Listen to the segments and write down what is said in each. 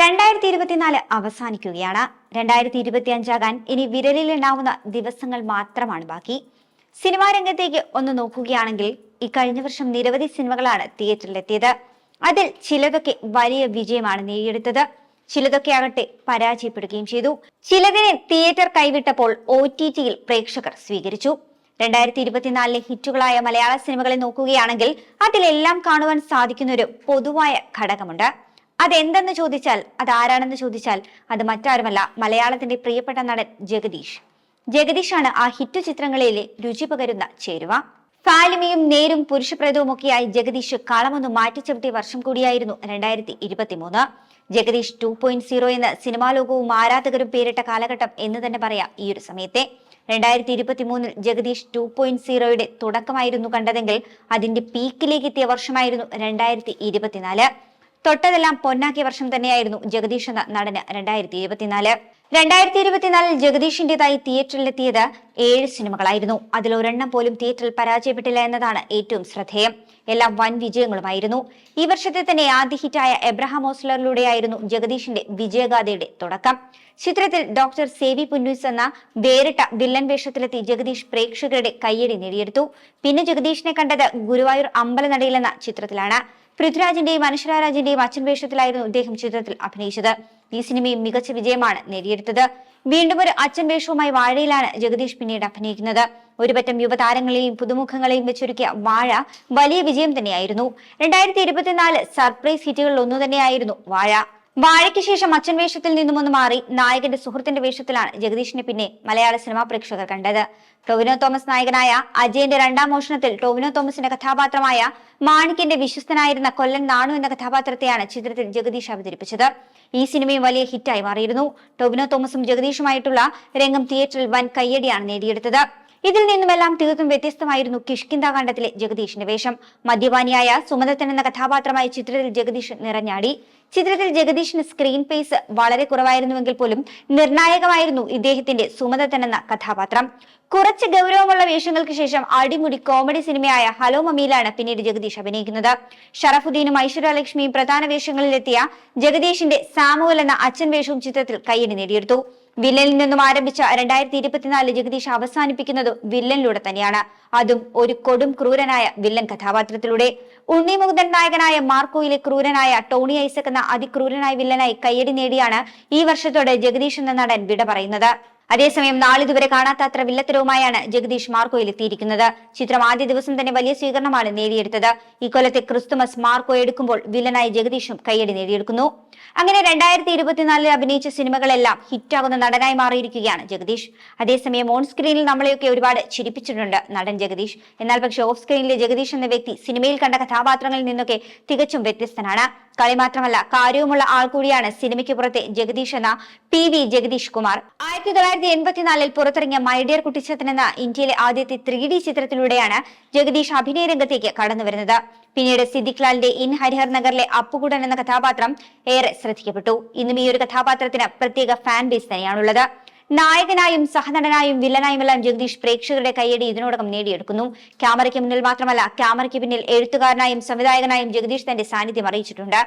രണ്ടായിരത്തി ഇരുപത്തിനാല് അവസാനിക്കുകയാണ്. രണ്ടായിരത്തി ഇരുപത്തി അഞ്ചാകാൻ ഇനി വിരലിലെണ്ണാവുന്ന ദിവസങ്ങൾ മാത്രമാണ് ബാക്കി. സിനിമാ രംഗത്തേക്ക് ഒന്ന് നോക്കുകയാണെങ്കിൽ ഇക്കഴിഞ്ഞ വർഷം നിരവധി സിനിമകളാണ് തിയേറ്ററിലെത്തിയത്. അതിൽ ചിലതൊക്കെ വലിയ വിജയമാണ് നേടിയെടുത്തത്. ചിലതൊക്കെ ആകട്ടെ പരാജയപ്പെടുകയും ചെയ്തു. ചിലതിനെ തിയേറ്റർ കൈവിട്ടപ്പോൾ ഒ ടി ടിയിൽ പ്രേക്ഷകർ സ്വീകരിച്ചു. രണ്ടായിരത്തി ഇരുപത്തിനാലിലെ ഹിറ്റുകളായ മലയാള സിനിമകളെ നോക്കുകയാണെങ്കിൽ അതിലെല്ലാം കാണുവാൻ സാധിക്കുന്ന ഒരു പൊതുവായ ഘടകമുണ്ട്. അതെന്തെന്ന് ചോദിച്ചാൽ അത് ആരാണെന്ന് ചോദിച്ചാൽ അത് മറ്റാരുമല്ല മലയാളത്തിന്റെ പ്രിയപ്പെട്ട നടൻ ജഗദീഷ്. ജഗദീഷാണ് ആ ഹിറ്റ് ചിത്രങ്ങളിലെ രുചി പകരുന്ന ചേരുവ. ഫാലിമയും നേരും പുരുഷപ്രദവും ഒക്കെയായി ജഗദീഷ് കളമൊന്ന് മാറ്റിച്ചവിട്ടിയ വർഷം കൂടിയായിരുന്നു രണ്ടായിരത്തി ഇരുപത്തിമൂന്ന് ജഗദീഷ് ടു പോയിന്റ് സീറോ എന്ന സിനിമാ ലോകവും ആരാധകരും പേരിട്ട കാലഘട്ടം എന്ന് തന്നെ പറയാം ഈ ഒരു സമയത്തെ. രണ്ടായിരത്തി ഇരുപത്തി മൂന്നിൽ ജഗദീഷ് ടു പോയിന്റ് സീറോയുടെ തുടക്കമായിരുന്നു കണ്ടതെങ്കിൽ അതിന്റെ പീക്കിലേക്ക് എത്തിയ വർഷമായിരുന്നു രണ്ടായിരത്തി ഇരുപത്തിനാല് തൊട്ടതെല്ലാം പൊന്നാക്കിയ വർഷം തന്നെയായിരുന്നു ജഗദീഷ് എന്ന നടന് രണ്ടായിരത്തി ഇരുപത്തിനാല് രണ്ടായിരത്തി ഇരുപത്തിനാലിൽ ജഗദീഷിന്റേതായി തിയേറ്ററിലെത്തിയത് ഏഴ് സിനിമകളായിരുന്നു. അതിലൊരെണ്ണം പോലും തിയേറ്ററിൽ പരാജയപ്പെട്ടില്ല എന്നതാണ് ഏറ്റവും ശ്രദ്ധേയം. എല്ലാം വൻ വിജയങ്ങളുമായിരുന്നു. ഈ വർഷത്തെ തന്നെ ആദ്യ ഹിറ്റായ എബ്രഹാം ഓസ്ലറിലൂടെയായിരുന്നു ജഗദീഷിന്റെ വിജയഗാഥയുടെ തുടക്കം. ചിത്രത്തിൽ ഡോക്ടർ സേവി പുന്നൂസ് എന്ന വേറിട്ട വില്ലൻ വേഷത്തിലെത്തി ജഗദീഷ് പ്രേക്ഷകരുടെ കയ്യടി നേടിയെടുത്തു. പിന്നെ ജഗദീഷിനെ കണ്ടത് ഗുരുവായൂർ അമ്പലനടയിൽ എന്ന ചിത്രത്തിലാണ്. പൃഥ്വിരാജിന്റെയും അനശ്വരാജിന്റെയും അച്ഛൻ വേഷത്തിലായിരുന്നു ഇദ്ദേഹം ചിത്രത്തിൽ അഭിനയിച്ചത്. ഈ സിനിമയും മികച്ച വിജയമാണ് നേടിയെടുത്തത്. വീണ്ടും ഒരു അച്ഛൻ വേഷവുമായി വാഴയിലാണ് ജഗദീഷ് പിന്നീട് അഭിനയിക്കുന്നത്. ഒരുപറ്റം യുവതാരങ്ങളെയും പുതുമുഖങ്ങളെയും വെച്ചൊരുക്കിയ വാഴ വലിയ വിജയം തന്നെയായിരുന്നു. രണ്ടായിരത്തി ഇരുപത്തിനാല് സർപ്രൈസ് ഹിറ്റുകളിൽ ഒന്നു തന്നെയായിരുന്നു വാഴ. വാഴയ്ക്ക് ശേഷം അച്ഛൻ വേഷത്തിൽ നിന്നുമൊന്ന് മാറി നായകന്റെ സുഹൃത്തിന്റെ വേഷത്തിലാണ് ജഗദീഷിനെ പിന്നെ മലയാള സിനിമാ പ്രേക്ഷകർ കണ്ടത്. ടോവിനോ തോമസ് നായകനായ അജയന്റെ രണ്ടാം മോഷണത്തിൽ ടോവിനോ തോമസിന്റെ കഥാപാത്രമായ മാണിക്കിന്റെ വിശ്വസ്തനായിരുന്ന കൊല്ലൻ നാണു എന്ന കഥാപാത്രത്തെയാണ് ചിത്രത്തിൽ ജഗദീഷ് അവതരിപ്പിച്ചത്. ഈ സിനിമയും വലിയ ഹിറ്റായി മാറിയിരുന്നു. ടോവിനോ തോമസും ജഗദീഷുമായിട്ടുള്ള രംഗം തിയേറ്ററിൽ വൻ കയ്യടിയാണ് നേടിയെടുത്തത്. ഇതിൽ നിന്നുമെല്ലാം തീർത്തും വ്യത്യസ്തമായിരുന്നു കിഷ്കിന്താകാന്ഡത്തിലെ ജഗദീഷിന്റെ വേഷം. മദ്യപാനിയായ സുമതത്തൻ എന്ന കഥാപാത്രമായി ചിത്രത്തിൽ ജഗദീഷ് നിറഞ്ഞാടി. ചിത്രത്തിൽ ജഗദീഷിന് സ്ക്രീൻ പേസ് വളരെ കുറവായിരുന്നുവെങ്കിൽ പോലും നിർണായകമായിരുന്നു ഇദ്ദേഹത്തിന്റെ സുമതത്തൻ എന്ന കഥാപാത്രം. കുറച്ച് ഗൗരവമുള്ള വേഷങ്ങൾക്ക് ശേഷം അടിമുടി കോമഡി സിനിമയായ ഹലോ മമ്മിയിലാണ് പിന്നീട് ജഗദീഷ് അഭിനയിക്കുന്നത്. ഷറഫുദ്ദീനും ഐശ്വര്യലക്ഷ്മിയും പ്രധാന വേഷങ്ങളിലെത്തിയ ജഗദീഷിന്റെ സാമുവൽ എന്ന അച്ഛൻ വേഷവും ചിത്രത്തിൽ കയ്യടി നേടിയെടുത്തു. വില്ലനിൽ നിന്നും ആരംഭിച്ച രണ്ടായിരത്തി ഇരുപത്തിനാല് ജഗദീഷ് അവസാനിപ്പിക്കുന്നത് വില്ലനിലൂടെ തന്നെയാണ്. അതും ഒരു കൊടും ക്രൂരനായ വില്ലൻ കഥാപാത്രത്തിലൂടെ. ഉണ്ണി മുകുന്ദൻ നായകനായ മാർക്കോയിലെ ക്രൂരനായ ടോണി ഐസക് എന്ന അതിക്രൂരനായ വില്ലനായി കയ്യടി നേടിയാണ് ഈ വർഷത്തോടെ ജഗദീഷ് എന്ന നടൻ വിട പറയുന്നത്. അതേസമയം നാളിതുവരെ കാണാത്ത അത്ര വില്ലത്തരവുമായാണ് ജഗദീഷ് മാർക്കോയിൽ എത്തിയിരിക്കുന്നത്. ചിത്രം ആദ്യ ദിവസം തന്നെ വലിയ സ്വീകരണമാണ് നേടിയെടുത്തത്. ഇക്കൊല്ലത്തെ ക്രിസ്തുമസ് മാർക്കോ എടുക്കുമ്പോൾ വില്ലനായി ജഗദീഷും കയ്യടി നേടിയെടുക്കുന്നു. അങ്ങനെ രണ്ടായിരത്തി ഇരുപത്തിനാലിൽ അഭിനയിച്ച സിനിമകളെല്ലാം ഹിറ്റാകുന്ന നടനായി മാറിയിരിക്കുകയാണ് ജഗദീഷ്. അതേസമയം ഓൺ സ്ക്രീനിൽ നമ്മളെയൊക്കെ ഒരുപാട് ചിരിപ്പിച്ചിട്ടുണ്ട് നടൻ ജഗദീഷ്. എന്നാൽ പക്ഷേ ഓഫ് സ്ക്രീനിലെ ജഗദീഷ് എന്ന വ്യക്തി സിനിമയിൽ കണ്ട കഥാപാത്രങ്ങളിൽ നിന്നൊക്കെ തികച്ചും വ്യത്യസ്തനാണ്. കളി മാത്രമല്ല കാര്യവുമുള്ള ആൾ കൂടിയാണ് സിനിമയ്ക്ക് പുറത്തെ ജഗദീഷ് എന്ന പി വി ജഗദീഷ് കുമാർ. ആയിരത്തി തൊള്ളായിരത്തി എൺപത്തിനാലിൽ പുറത്തിറങ്ങിയ മൈഡിയർ കുട്ടിച്ചത്തൻ എന്ന ഇന്ത്യയിലെ ആദ്യത്തെ ത്രീ ഡി ചിത്രത്തിലൂടെയാണ് ജഗദീഷ് അഭിനയ രംഗത്തേക്ക് കടന്നു വരുന്നത്. പിന്നീട് സിദ്ദിഖ് ലാലിന്റെ ഇൻ ഹരിഹർ നഗറിലെ അപ്പുകുടൻ എന്ന കഥാപാത്രം ഏറെ ശ്രദ്ധിക്കപ്പെട്ടു. ഇന്നും ഈ ഒരു കഥാപാത്രത്തിന് പ്രത്യേക ഫാൻ ബേസ് തന്നെയാണുള്ളത്. നായകനായും സഹനടനായും വില്ലനായുമെല്ലാം ജഗദീഷ് പ്രേക്ഷകരുടെ കയ്യടി ഇതിനോടകം നേടിയെടുക്കുന്നു. ക്യാമറയ്ക്ക് മുന്നിൽ മാത്രമല്ല ക്യാമറയ്ക്ക് പിന്നിൽ എഴുത്തുകാരനായും സംവിധായകനായും ജഗദീഷ് തന്റെ സാന്നിധ്യം അറിയിച്ചിട്ടുണ്ട്.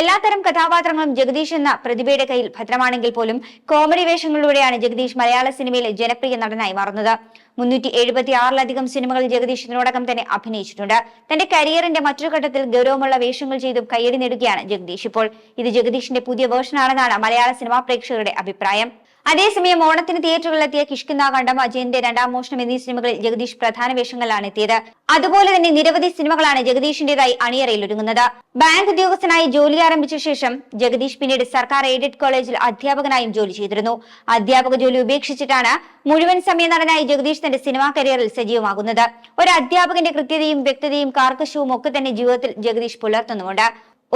എല്ലാത്തരം കഥാപാത്രങ്ങളും ജഗദീഷ് എന്ന പ്രതിഭയുടെ കയ്യിൽ ഭദ്രമാണെങ്കിൽ പോലും കോമഡി വേഷങ്ങളിലൂടെയാണ് ജഗദീഷ് മലയാള സിനിമയിലെ ജനപ്രിയ നടനായി മാറുന്നത്. മുന്നൂറ്റി എഴുപത്തി ആറിലധികം സിനിമകളിൽ ജഗദീഷ് ഇതിനോടകം തന്നെ അഭിനയിച്ചിട്ടുണ്ട്. തന്റെ കരിയറിന്റെ മറ്റൊരു ഘട്ടത്തിൽ ഗൗരവമുള്ള വേഷങ്ങൾ ചെയ്തും കയ്യടി നേടുകയാണ് ജഗദീഷ് ഇപ്പോൾ. ഇത് ജഗദീഷിന്റെ പുതിയ വേർഷനാണെന്നാണ് മലയാള സിനിമാ പ്രേക്ഷകരുടെ അഭിപ്രായം. അതേസമയം ഓണത്തിന് തിയേറ്ററുകളിലെത്തിയ കിഷ്കിന്താകണ്ഡം അജയന്റെ രണ്ടാം മോഷണം എന്നീ സിനിമകളിൽ ജഗദീഷ് പ്രധാന വേഷങ്ങളിലാണ് എത്തിയത്. അതുപോലെ തന്നെ നിരവധി സിനിമകളാണ് ജഗദീഷിന്റേതായി അണിയറയിൽ ഒരുങ്ങുന്നത്. ബാങ്ക് ഉദ്യോഗസ്ഥനായി ജോലി ആരംഭിച്ച ശേഷം ജഗദീഷ് പിന്നീട് സർക്കാർ എയ്ഡഡ് കോളേജിൽ അധ്യാപകനായും ജോലി ചെയ്തിരുന്നു. അധ്യാപക ജോലി ഉപേക്ഷിച്ചിട്ടാണ് മുഴുവൻ സമയ നടനായി ജഗദീഷ് തന്റെ സിനിമാ കരിയറിൽ സജീവമാകുന്നത്. ഒരു അധ്യാപകന്റെ കൃത്യതയും വ്യക്തതയും കാർക്കശവും ഒക്കെ തന്നെ ജീവിതത്തിൽ ജഗദീഷ് പുലർത്തുന്നുമുണ്ട്.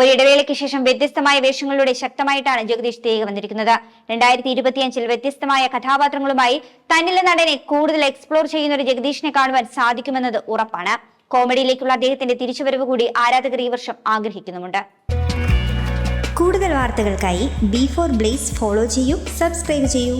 ഒരിടവേളയ്ക്ക് ശേഷം വ്യത്യസ്തമായ വേഷങ്ങളിലൂടെ ശക്തമായിട്ടാണ് ജഗദീഷ് തിരികെ വന്നിരിക്കുന്നത്. രണ്ടായിരത്തി ഇരുപത്തിയഞ്ചിൽ വ്യത്യസ്തമായ കഥാപാത്രങ്ങളുമായി തന്നിലെ നടനെ കൂടുതൽ എക്സ്പ്ലോർ ചെയ്യുന്ന ഒരു ജഗദീഷിനെ കാണുവാൻ സാധിക്കുമെന്നത് ഉറപ്പാണ്. കോമഡിയിലേക്കുള്ള അദ്ദേഹത്തിന്റെ തിരിച്ചുവരവ് കൂടി ആരാധകർ ഈ വർഷം ആഗ്രഹിക്കുന്നുമുണ്ട്. കൂടുതൽ വാർത്തകൾക്കായി ബി ഫോർ ബ്ലേസ് ഫോളോ ചെയ്യൂ സബ്സ്ക്രൈബ് ചെയ്യൂ.